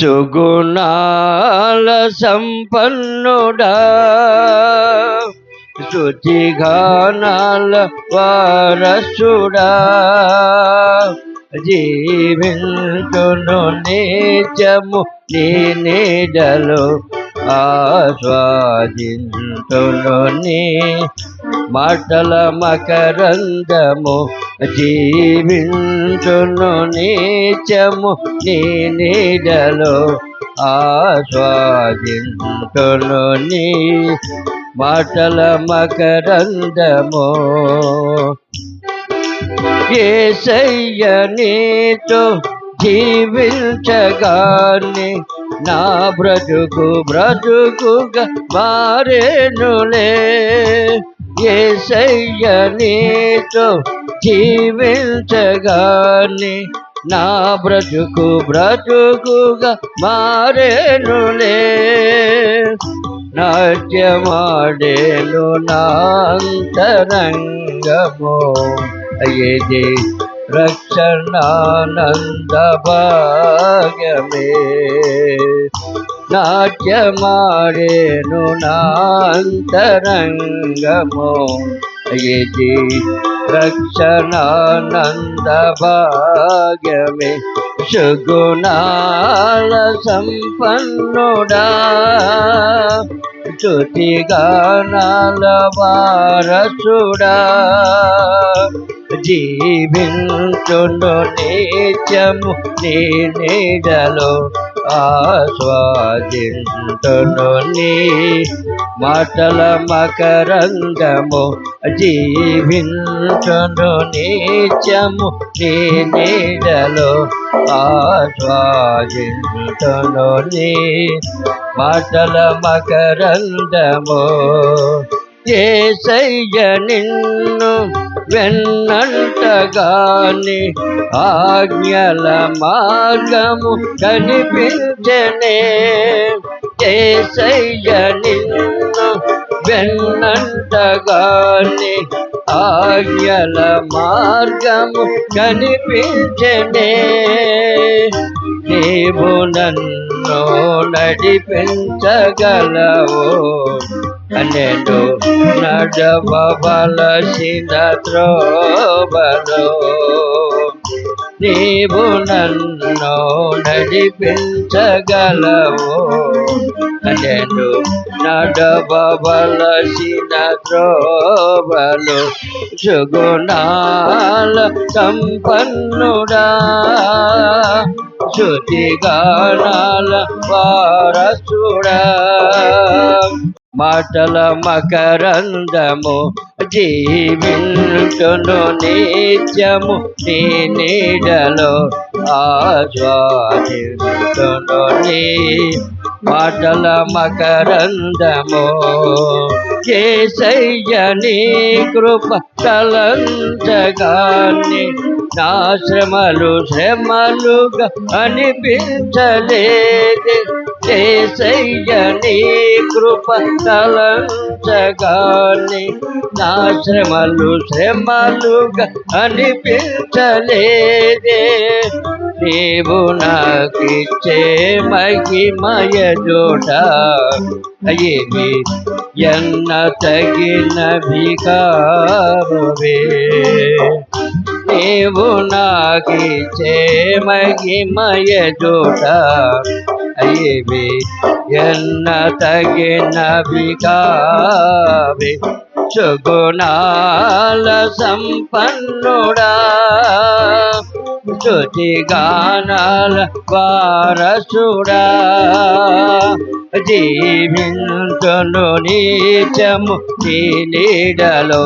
సుగుణాల సంపన్నుడా. శుచిగానాల వారసుడా. జీవించును నీచము నీ నీడలు ఆస్వాదించును నీ మాటల మకరందము జీవించును నీచము నీ నీడలో ఆస్వాదించును నీ మాటల మకరందము. ఏసయ్య నీతో జీవించగానే నా బ్రతుకు బ్రతుకుగా మారేనులే. ఏసయ్య నీతో జీవించగాని నా బ్రతుకు బ్రతుకుగా మారేనులే. నాట్యమాడేను నాంతరంగము అయ్యేది రక్షణానంద భాగ్యమే. నాట్యమాడేను నాంతరంగము. ఇది రక్షణానంద భాగ్యమే సుగుణాల సంపన్నుడా. చుతిగానాల వారసుడా. జీవించును నిత్యము నీ నీడలో ఆస్వాదించును నీ మాటల మకరంగము జీవించును నిత్యము నీ నీడలో ఆస్వాదించును నీ మాటల మకరంగము ఏసయ్య నిన్ను వెన్నంటగాని ఆజ్ఞల మార్గము కనిపించనే. ఏసయ్య నిన్ను వెన్నంటగాని ఆజ్ఞల మార్గము కనిపించనే. నీవు నన్ను నడిపించగలవో నేను నడవలసిన త్రోవలో నీవు నన్ను నడిపించగలవు. నేను నడవలసిన త్రోవలు సుగుణాల సంపన్నుడా. శృతిగానాల వారసుడా. మాటల మకరందము జీవించును నిత్యము నీ నీడలో ఆస్వాదించును నీ మాటల మకరందము. కేసయ్య కృప కలంతగాన్ని నా శ్రమలు శ్రమలుగా అనిపించలేదు. కేసయ్య నీ కృప తలంచగాని నా శ్రమలు శ్రమలుగా అనిపించలేదే. నీవు నాకిచ్చే మహిమయ జోట ఏమి ఎన్న తగిన భికారువే నీవు నాకిచ్చే మహిమయ జోట ఏమి ఎన్న తగిన భికావే సుగుణాల సంపన్నుడా స్తుతి గానాల వారసుడా జీవించును నీచము నీ నీడలో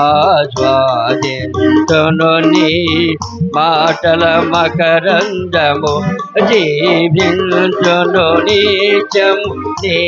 ఆస్వాదించును నీ మాటల మకరందము జీవించును నీచము నీ